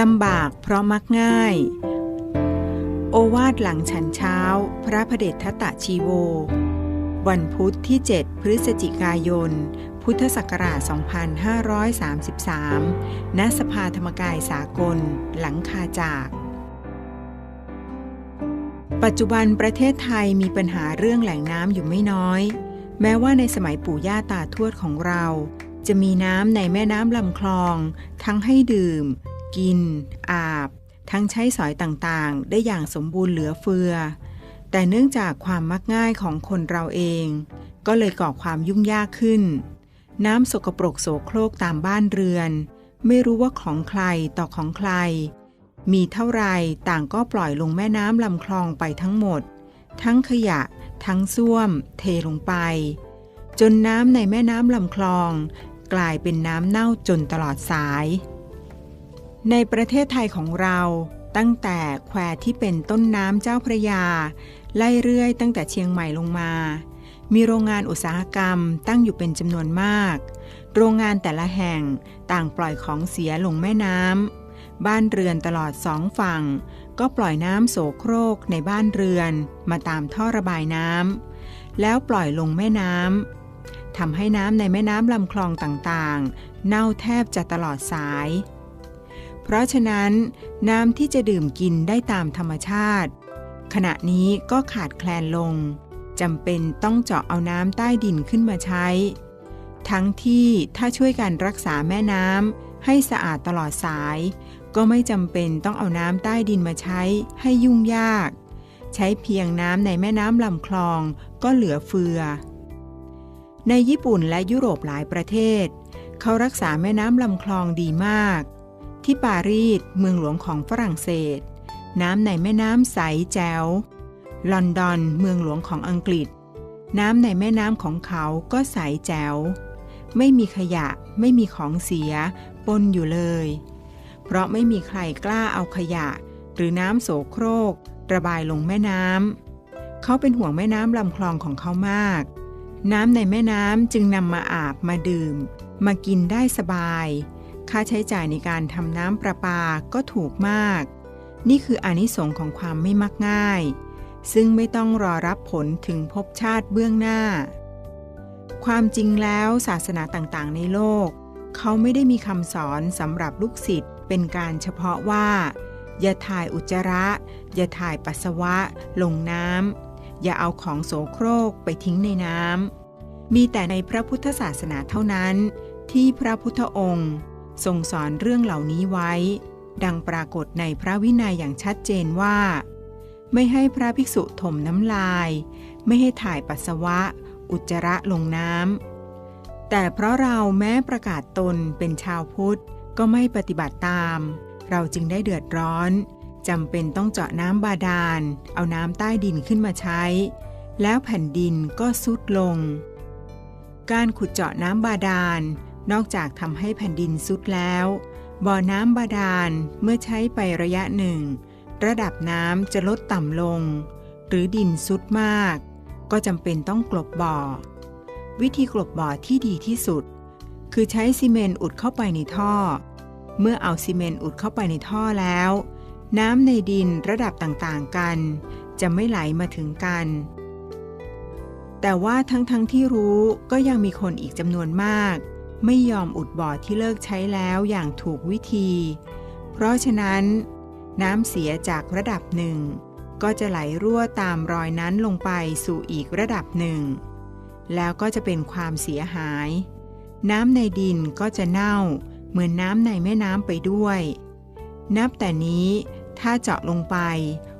ลำบากเพราะมักง่าย โอวาทหลังฉันเช้า พระพเดชทัตะชีโว วันพุธที่ 7 พฤศจิกายน พุทธศักราช 2533 ณ สภาธรรมกายสากล หลังคาจาก ปัจจุบันประเทศไทยมีปัญหาเรื่องแหล่งน้ำอยู่ไม่น้อย แม้ว่าในสมัยปู่ย่าตาทวดของเราจะมีน้ำในแม่น้ำลำคลอง ทั้งให้ดื่ม กิน อาบ ทั้งใช้สอยต่างๆ ได้อย่างสมบูรณ์เหลือเฟือ แต่เนื่องจากความมักง่ายของคนเราเอง ก็เลยก่อความยุ่งยากขึ้น น้ำสกปรกโสโครกตามบ้านเรือน ไม่รู้ว่าของใครต่อของใคร มีเท่าไรต่างก็ปล่อยลงแม่น้ำลำคลองไปทั้งหมด ทั้งขยะ ทั้งส้วม เทลงไป จนน้ำในแม่น้ำลำคลองกลายเป็นน้ำเน่าจนตลอดสาย ในประเทศไทยของเราตั้งแต่แควที่เป็นต้นน้ำเจ้าพระยา ไล่เรื่อยตั้งแต่เชียงใหม่ลงมา มีโรงงานอุตสาหกรรมตั้งอยู่เป็นจำนวนมาก โรงงานแต่ละแห่งต่างปล่อยของเสียลงแม่น้ำบ้านเรือนตลอดสองฝั่ง ก็ปล่อยน้ำโสโครกในบ้านเรือนมาตามท่อระบายน้ำแล้วปล่อยลงแม่น้ำทำให้น้ำในแม่น้ำลำคลองต่างๆ เน่าแทบจะตลอดสาย เพราะฉะนั้น น้ำที่จะดื่มกินได้ตามธรรมชาติ ขณะนี้ก็ขาดแคลนลงจำเป็นต้องเจาะเอาน้ำใต้ดินขึ้นมาใช้ ทั้งที่ถ้าช่วยกันรักษาแม่น้ำให้สะอาดตลอดสาย ก็ไม่จำเป็นต้องเอาน้ำใต้ดินมาใช้ให้ยุ่งยาก ใช้เพียงน้ำในแม่น้ำลำคลองก็เหลือเฟือ ในญี่ปุ่นและยุโรปหลายประเทศ เขารักษาแม่น้ำลำคลองดีมาก ที่ปารีสเมืองหลวงของฝรั่งเศส น้ำในแม่น้ำใสแจ๋ว ลอนดอนเมืองหลวงของอังกฤษ น้ำในแม่น้ำของเขาก็ใสแจ๋ว ไม่มีขยะไม่มีของเสีย ปนอยู่เลย เพราะไม่มีใครกล้าเอาขยะ หรือน้ำโสโครก ระบายลงแม่น้ำเขาเป็นห่วงแม่น้ำลำคลองของเขามาก น้ำในแม่น้ำจึงนำมาอาบมาดื่ม มากินได้สบาย ค่าใช้จ่ายในการทำน้ำประปาก็ถูกมาก นี่คืออนิสงค์ของความไม่มักง่าย ซึ่งไม่ต้องรอรับผลถึงภพชาติเบื้องหน้า ความจริงแล้วศาสนาต่างๆ ในโลก เขาไม่ได้มีคำสอนสำหรับลูกศิษย์เป็นการเฉพาะว่า อย่าถ่ายอุจจาระ อย่าถ่ายปัสสาวะ ลงน้ำอย่าเอาของโสโครกไปทิ้งในน้ำมีแต่ในพระพุทธศาสนาเท่านั้น ที่พระพุทธองค์ ทรงสอนเรื่องเหล่านี้ไว้ ดังปรากฏในพระวินัยอย่างชัดเจนว่า ไม่ให้พระภิกษุถมน้ำลาย ไม่ให้ถ่ายปัสสาวะ อุจจาระลงน้ำแต่เพราะเราแม้ประกาศตนเป็นชาวพุทธก็ไม่ปฏิบัติตาม เราจึงได้เดือดร้อนจำเป็นต้องเจาะน้ำบาดาล เอาน้ำใต้ดินขึ้นมาใช้ แล้วแผ่นดินก็ซุดลง การขุดเจาะน้ำบาดาล นอกจากทำให้แผ่นดินซุดแล้ว บ่อน้ำบาดาลเมื่อใช้ไประยะหนึ่ง ระดับน้ำจะลดต่ำลง หรือดินซุดมาก ก็จำเป็นต้องกลบบ่อ วิธีกลบบ่อที่ดีที่สุด คือใช้ซีเมนต์อุดเข้าไปในท่อ เมื่อเอาซีเมนต์อุดเข้าไปในท่อแล้ว น้ำในดินระดับต่างๆกัน จะไม่ไหลมาถึงกันแต่ว่าทั้งๆทที่รู้ก็ยังมีคนอีกจำนวนมาก ไม่ยอมอุดบ่อที่เลิกใช้แล้วอย่างถูกวิธี เพราะฉะนั้น น้ำเสียจากระดับหนึ่ง ก็จะไหลรั่วตามรอยนั้นลงไปสู่อีกระดับหนึ่ง แล้วก็จะเป็นความเสียหาย น้ำในดินก็จะเน่าเหมือนน้ำในแม่น้ำไปด้วย นับแต่นี้ถ้าเจาะลงไป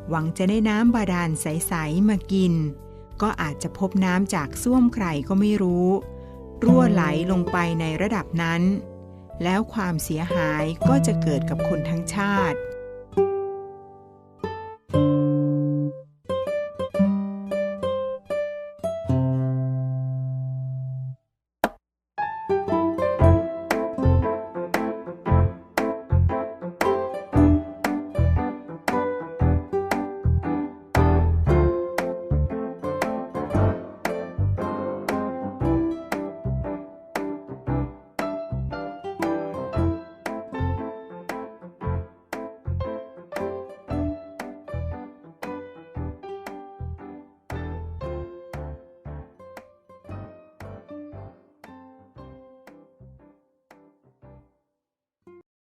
หวังจะได้น้ำบาดาลใส ๆ มากิน ก็อาจจะพบน้ำจากส้วมใครก็ไม่รู้ รั่วไหลลงไปในระดับนั้น แล้วความเสียหายก็จะเกิดกับคนทั้งชาติ